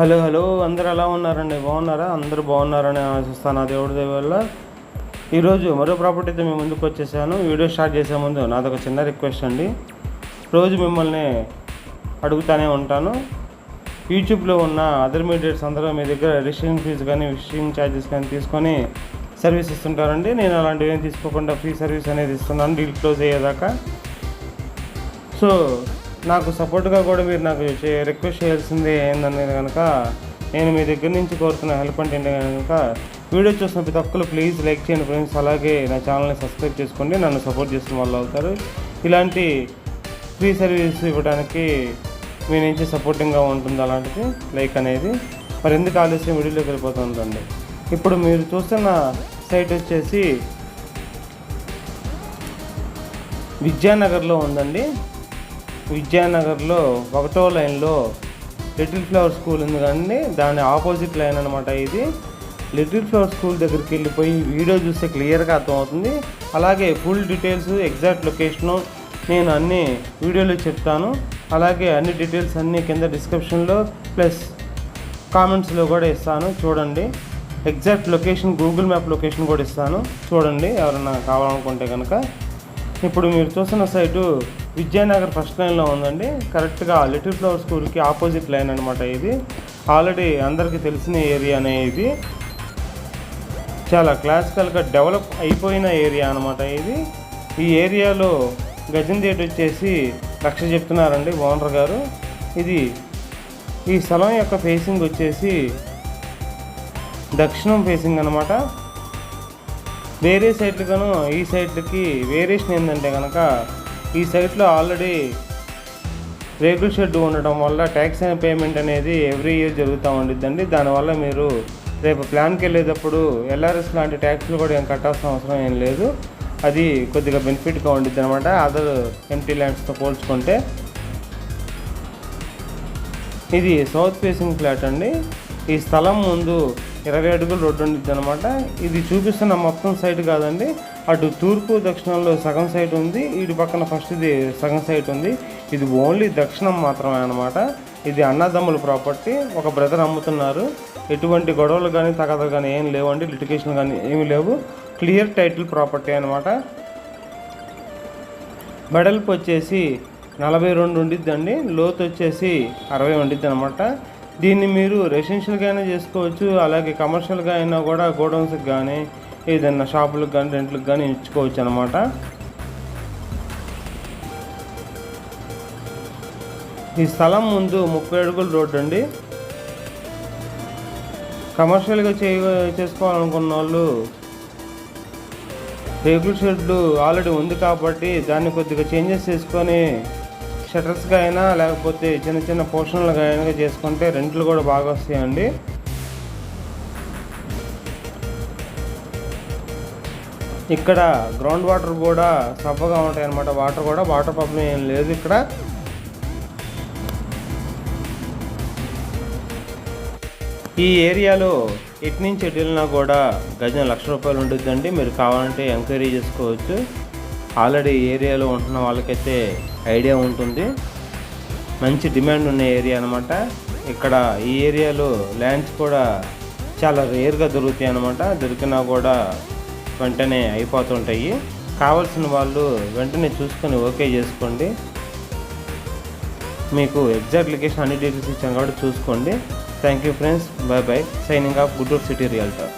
Hello hello అందరు ఎలా ఉన్నారండి? బాగున్నారా? అందరూ బాగున్నారని ఆశిస్తాను. ఆ దేవుడి దయ వల్ల. ఈరోజు మరో ప్రాపర్టీతో మేము ముందుకు వచ్చేసాను. వీడియో స్టార్ట్ చేసే ముందు నాదొక చిన్న రిక్వెస్ట్ అండి. రోజు మిమ్మల్ని అడుగుతానే ఉంటాను. యూట్యూబ్లో ఉన్న అదర్ మీడియట్స్ అందరూ మీ దగ్గర రిజిస్ట్రేషన్ ఫీజు కానీ విజిటింగ్ ఛార్జెస్ కానీ తీసుకొని సర్వీస్ ఇస్తుంటారండి. నేను అలాంటివి ఏం తీసుకోకుండా ఫ్రీ సర్వీస్ అనేది ఇస్తున్నాను. డీల్ క్లోజ్ అయ్యేదాకా. సో నాకు సపోర్ట్గా కూడా మీరు నాకు రిక్వెస్ట్ చేయాల్సింది ఏందనేది కనుక నేను మీ దగ్గర నుంచి కోరుతున్న హెల్ప్ అంటే కనుక వీడియో చూసిన ప్రతి ఒక్కరు ప్లీజ్ లైక్ చేయండి ఫ్రెండ్స్. అలాగే నా ఛానల్ని సబ్స్క్రైబ్ చేసుకోండి. నన్ను సపోర్ట్ చేసిన వాళ్ళు అవుతారు. ఇలాంటి ఫ్రీ సర్వీస్ ఇవ్వడానికి మీ నుంచి సపోర్టింగ్గా ఉంటుంది అలాంటిది లైక్ అనేది. మరి ఎందుకు ఆలస్యం? వీడియోలోకి వెళ్ళిపోతుందండి ఇప్పుడు మీరు చూస్తున్న సైట్ వచ్చేసి విద్యానగర్లో ఉందండి. విద్యానగర్లో ఒకటో లైన్లో లిటిల్ ఫ్లవర్ స్కూల్ ఉంది కానీ దాని ఆపోజిట్ లైన్ అనమాట ఇది. లిటిల్ ఫ్లవర్ స్కూల్ దగ్గరికి వెళ్ళిపోయి వీడియో చూస్తే క్లియర్గా అర్థమవుతుంది. అలాగే ఫుల్ డీటెయిల్స్ ఎగ్జాక్ట్ లొకేషను నేను అన్ని వీడియోలో చెప్తాను. అలాగే అన్ని డీటెయిల్స్ అన్నీ కింద డిస్క్రిప్షన్లో ప్లస్ కామెంట్స్లో కూడా ఇస్తాను. చూడండి. Exact location Google map location కూడా ఇస్తాను. చూడండి ఎవరైనా కావాలనుకుంటే కనుక ఇప్పుడు మీరు చూస్తున్న సైటు విజయనగర్ ఫస్ట్ లైన్లో ఉందండి. కరెక్ట్గా లిటిల్ ఫ్లవర్ స్కూల్కి ఆపోజిట్ లైన్ అనమాట ఇది. ఆల్రెడీ అందరికీ తెలిసిన ఏరియానే ఇది. చాలా క్లాసికల్గా డెవలప్ అయిపోయిన ఏరియా అనమాట ఇది. ఈ ఏరియాలో గజం రేట్ వచ్చేసి లక్ష చెప్తున్నారండి ఓనర్ గారు. ఇది ఈ స్థలం యొక్క ఫేసింగ్ వచ్చేసి దక్షిణం ఫేసింగ్ అనమాట వేరే సైట్లుగాను ఈ సైట్లకి వేరియేషన్ ఏంటంటే కనుక ఈ సైట్లో ఆల్రెడీ రేకుల షెడ్ ఉండటం వల్ల ట్యాక్స్ పేమెంట్ అనేది ఎవ్రీ ఇయర్ జరుగుతూ ఉండిద్దండి. దానివల్ల మీరు రేపు ప్లాన్కి వెళ్ళేటప్పుడు ఎల్ఆర్ఎస్ లాంటి ట్యాక్స్లు కూడా ఏం కట్టాల్సిన అవసరం ఏం లేదు. అది కొద్దిగా బెనిఫిట్గా ఉండిద్ది అనమాట అదర్ ఎంటీ ల్యాండ్స్తో పోల్చుకుంటే. ఇది సౌత్ ఫేసింగ్ ఫ్లాట్ అండి. ఈ స్థలం ముందు ఇరవై అడుగులు రోడ్డు ఉండిద్ది అనమాట ఇది చూపిస్తున్న మొత్తం సైట్ కాదండి. అటు తూర్పు దక్షిణంలో సగం సైట్ ఉంది. ఇటు పక్కన ఫస్ట్ ఇది సగం సైట్ ఉంది. ఇది ఓన్లీ దక్షిణం మాత్రమే అనమాట ఇది అన్నదమ్ముల ప్రాపర్టీ. ఒక బ్రదర్ అమ్ముతున్నారు. ఎటువంటి గొడవలు కానీ తగదలు కానీ ఏం లేవండి. లిటికేషన్ కానీ ఏమీ లేవు. క్లియర్ టైటిల్ ప్రాపర్టీ అనమాట వెడల్పు వచ్చేసి నలభై రెండు ఉండిద్దండి. లోతు వచ్చేసి అరవై ఉండిద్ది అనమాట దీన్ని మీరు రెసిడెన్షియల్గా అయినా చేసుకోవచ్చు అలాగే కమర్షియల్గా అయినా కూడా గోడౌన్స్కి కానీ ఏదైనా షాపులకు కానీ రెంట్లకు కానీ ఇచ్చుకోవచ్చు అనమాట ఈ స్థలం ముందు ముప్పై అడుగుల రోడ్డు అండి. కమర్షియల్గా చే చేసుకోవాలనుకున్న వాళ్ళు రేకుల షెడ్లు ఆల్రెడీ ఉంది కాబట్టి దాన్ని కొద్దిగా చేంజెస్ చేసుకొని షటర్స్గా అయినా లేకపోతే చిన్న చిన్న పోర్షన్లుగా అయినా చేసుకుంటే రెంట్లు కూడా బాగా వస్తాయండి. ఇక్కడ గ్రౌండ్ వాటర్ కూడా సబ్బగా ఉంటాయి అన్నమాట వాటర్ కూడా వాటర్ ప్రాబ్లం ఏం లేదు ఇక్కడ. ఈ ఏరియాలో ఎటు నుంచి ఎటు వెళ్ళినా కూడా గజం లక్ష రూపాయలు ఉంటుందండి మీరు కావాలంటే ఎంక్వైరీ చేసుకోవచ్చు. ఆల్రెడీ ఏరియాలో ఉంటున్న వాళ్ళకైతే ఐడియా ఉంటుంది. మంచి డిమాండ్ ఉన్న ఏరియా అనమాట ఇక్కడ ఈ ఏరియాలో ల్యాండ్స్ కూడా చాలా రేర్గా దొరుకుతాయి అనమాట దొరికినా కూడా వెంటనే అయిపోతుంటాయి. కావాల్సిన వాళ్ళు వెంటనే చూసుకొని ఓకే చేసుకోండి. మీకు ఎగ్జాక్ట్ లొకేషన్ అన్ని డీటెయిల్స్ ఇచ్చాం కాబట్టి చూసుకోండి. Thank you friends. Bye bye. Signing off Gudur city realtor